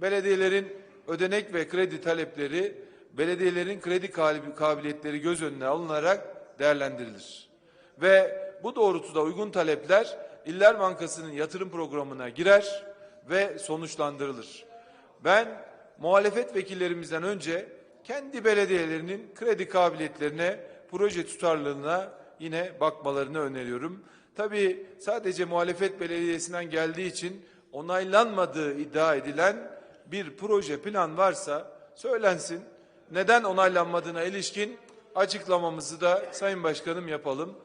belediyelerin ödenek ve kredi talepleri, belediyelerin kredi kab- kabiliyetleri göz önüne alınarak değerlendirilir. Ve bu doğrultuda uygun talepler İller Bankası'nın yatırım programına girer ve sonuçlandırılır. Ben muhalefet vekillerimizden önce kendi belediyelerinin kredi kabiliyetlerine, proje tutarlılığına yine bakmalarını öneriyorum. Tabii sadece muhalefet belediyesinden geldiği için onaylanmadığı iddia edilen bir proje plan varsa söylensin. Neden onaylanmadığına ilişkin açıklamamızı da Sayın Başkanım yapalım.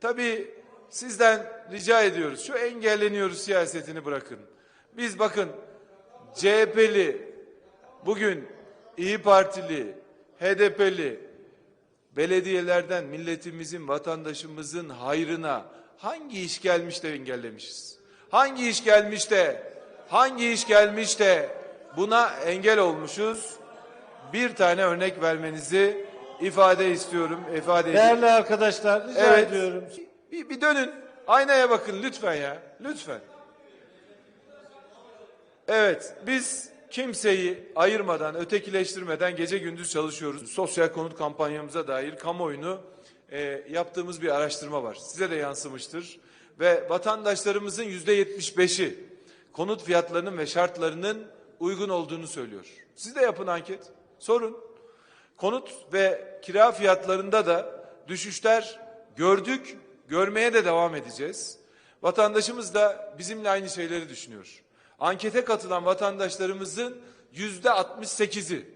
Tabii sizden rica ediyoruz. Şu engelleniyoruz siyasetini bırakın. Biz bakın CHP'li, bugün İyi Partili, HDP'li belediyelerden milletimizin, vatandaşımızın hayrına hangi iş gelmiş de engellemişiz? Hangi iş gelmiş de, hangi iş gelmiş de buna engel olmuşuz? Bir tane örnek vermenizi ifade istiyorum, ifade. Değerli arkadaşlar rica Evet. ediyorum. Bir, bir dönün. Aynaya bakın lütfen ya. Lütfen. Evet. Biz kimseyi ayırmadan, ötekileştirmeden gece gündüz çalışıyoruz. Sosyal konut kampanyamıza dair kamuoyunu e, yaptığımız bir araştırma var. Size de yansımıştır. Ve vatandaşlarımızın yüzde yetmiş beşi konut fiyatlarının ve şartlarının uygun olduğunu söylüyor. Siz de yapın anket. Sorun. Konut ve kira fiyatlarında da düşüşler gördük, görmeye de devam edeceğiz. Vatandaşımız da bizimle aynı şeyleri düşünüyor. Ankete katılan vatandaşlarımızın yüzde 68'i,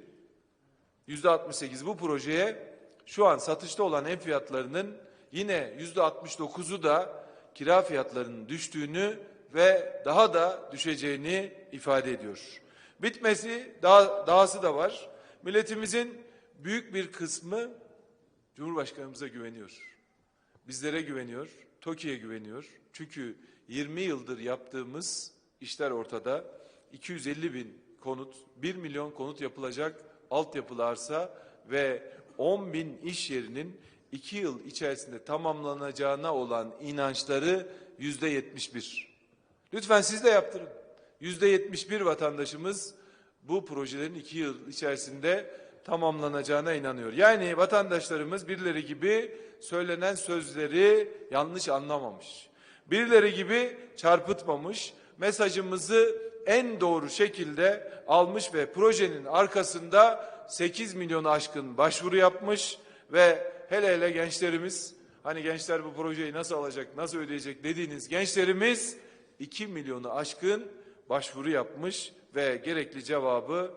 yüzde 68 bu projeye şu an satışta olan ev fiyatlarının yine yüzde 69'u da kira fiyatlarının düştüğünü ve daha da düşeceğini ifade ediyor. Bitmesi daha, dahası da var. Milletimizin büyük bir kısmı Cumhurbaşkanımıza güveniyor. Bizlere güveniyor, TOKİ'ye güveniyor. Çünkü 20 yıldır yaptığımız işler ortada. 250 bin konut, 1 milyon konut yapılacak altyapılı arsa ve 10 bin iş yerinin 2 yıl içerisinde tamamlanacağına olan inançları yüzde 71. Lütfen siz de yaptırın. Yüzde 71 vatandaşımız bu projelerin iki yıl içerisinde tamamlanacağına inanıyor. Yani vatandaşlarımız birileri gibi söylenen sözleri yanlış anlamamış. Birileri gibi çarpıtmamış, mesajımızı en doğru şekilde almış ve projenin arkasında 8 milyonu aşkın başvuru yapmış ve hele hele gençlerimiz hani gençler bu projeyi nasıl alacak, nasıl ödeyecek dediğiniz gençlerimiz 2 milyonu aşkın başvuru yapmış ve gerekli cevabı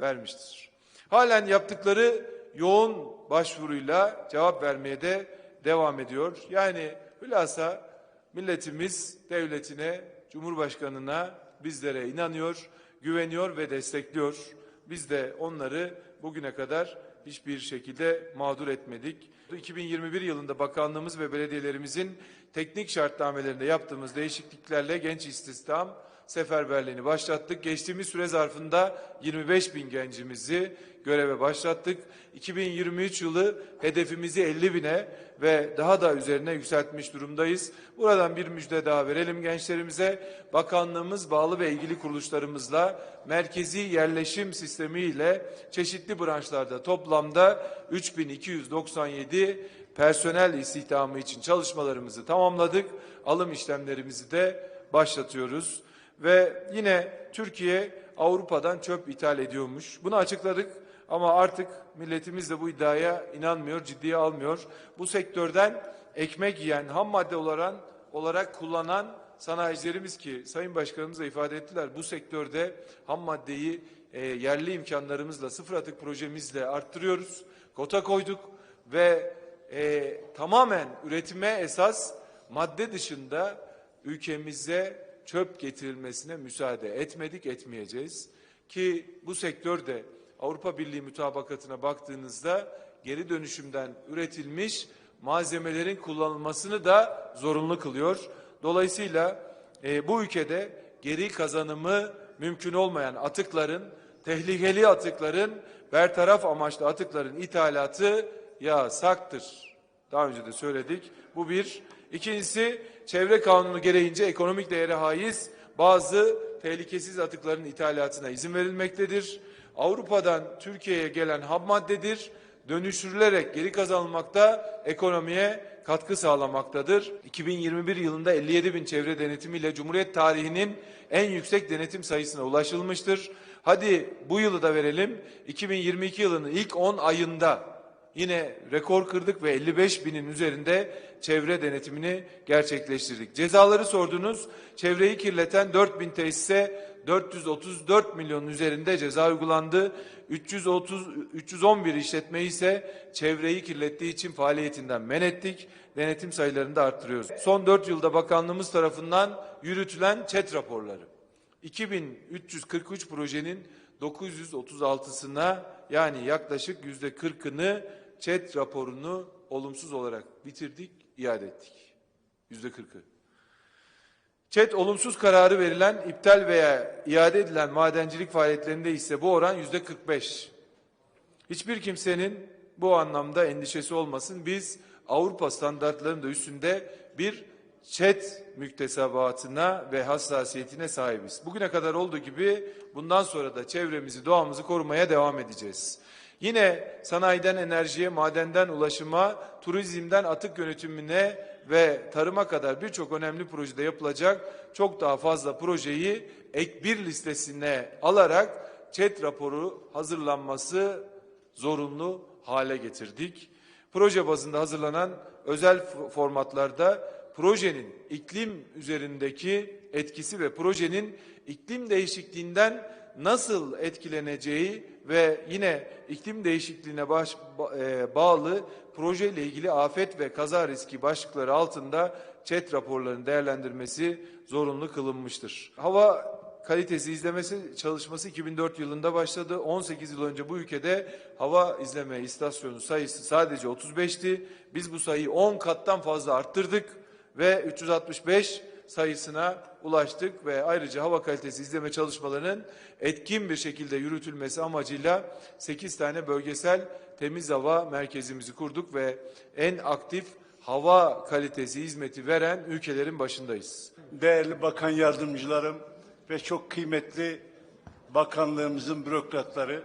vermiştir. Halen yaptıkları yoğun başvuruyla cevap vermeye de devam ediyor. Yani hülasa milletimiz devletine, cumhurbaşkanına, bizlere inanıyor, güveniyor ve destekliyor. Biz de onları bugüne kadar hiçbir şekilde mağdur etmedik. 2021 yılında bakanlığımız ve belediyelerimizin teknik şartnamelerinde yaptığımız değişikliklerle genç istihdam seferberliğini başlattık. Geçtiğimiz süre zarfında 25 bin gencimizi göreve başlattık. 2023 yılı hedefimizi 50 bine ve daha da üzerine yükseltmiş durumdayız. Buradan bir müjde daha verelim gençlerimize. Bakanlığımız bağlı ve ilgili kuruluşlarımızla merkezi yerleşim sistemiyle çeşitli branşlarda toplamda 3297 personel istihdamı için çalışmalarımızı tamamladık. Alım işlemlerimizi de başlatıyoruz. Ve yine Türkiye Avrupa'dan çöp ithal ediyormuş. Bunu açıkladık ama artık milletimiz de bu iddiaya inanmıyor, ciddiye almıyor. Bu sektörden ekmek yiyen, ham madde olarak, olarak kullanan sanayicilerimiz ki Sayın Başkanımız da ifade ettiler. Bu sektörde ham maddeyi e, yerli imkanlarımızla, sıfır atık projemizle arttırıyoruz. Kota koyduk ve e, tamamen üretime esas madde dışında ülkemize çöp getirilmesine müsaade etmedik, etmeyeceğiz. Ki bu sektörde Avrupa Birliği mutabakatına baktığınızda geri dönüşümden üretilmiş malzemelerin kullanılmasını da zorunlu kılıyor. Dolayısıyla e, bu ülkede geri kazanımı mümkün olmayan atıkların, tehlikeli atıkların, bertaraf amaçlı atıkların ithalatı yasaktır. Daha önce de söyledik. Bu bir. İkincisi çevre kanunu gereğince ekonomik değere haiz bazı tehlikesiz atıkların ithalatına izin verilmektedir. Avrupa'dan Türkiye'ye gelen ham maddedir. Dönüştürülerek geri kazanılmakta, ekonomiye katkı sağlamaktadır. 2021 yılında 57 bin çevre denetimiyle Cumhuriyet tarihinin en yüksek denetim sayısına ulaşılmıştır. Hadi bu yılı da verelim. 2022 yılının ilk 10 ayında Yine rekor kırdık ve 55 binin üzerinde çevre denetimini gerçekleştirdik. Cezaları sordunuz. Çevreyi kirleten 4 bin tesise 434 milyonun üzerinde ceza uygulandı. 330 311 işletme ise çevreyi kirlettiği için faaliyetinden men ettik. Denetim sayılarını da arttırıyoruz. Son 4 yılda bakanlığımız tarafından yürütülen ÇED raporları. 2343 projenin 936'sına yani yaklaşık yüzde 40'ını ÇED raporunu olumsuz olarak bitirdik, iade ettik. Yüzde 40'ı. ÇED olumsuz kararı verilen, iptal veya iade edilen madencilik faaliyetlerinde ise bu oran yüzde 45. Hiçbir kimsenin bu anlamda endişesi olmasın. Biz Avrupa standartlarının da üstünde bir ÇED müktesebatına ve hassasiyetine sahibiz. Bugüne kadar olduğu gibi bundan sonra da çevremizi, doğamızı korumaya devam edeceğiz. Yine sanayiden enerjiye, madenden ulaşıma, turizmden atık yönetimine ve tarıma kadar birçok önemli projede yapılacak çok daha fazla projeyi ek bir listesine alarak ÇED raporu hazırlanması zorunlu hale getirdik. Proje bazında hazırlanan özel formatlarda projenin iklim üzerindeki etkisi ve projenin iklim değişikliğinden nasıl etkileneceği ve yine iklim değişikliğine baş, ba- e, bağlı proje ile ilgili afet ve kaza riski başlıkları altında ÇED raporlarının değerlendirmesi zorunlu kılınmıştır. Hava kalitesi izlemesi çalışması 2004 yılında başladı. 18 yıl önce bu ülkede hava izleme istasyonu sayısı sadece 35'ti. Biz bu sayıyı 10 kattan fazla arttırdık ve 365 sayısına ulaştık ve ayrıca hava kalitesi izleme çalışmalarının etkin bir şekilde yürütülmesi amacıyla 8 tane bölgesel temiz hava merkezimizi kurduk ve en aktif hava kalitesi hizmeti veren ülkelerin başındayız. değerli bakan yardımcılarım ve çok kıymetli bakanlığımızın bürokratları,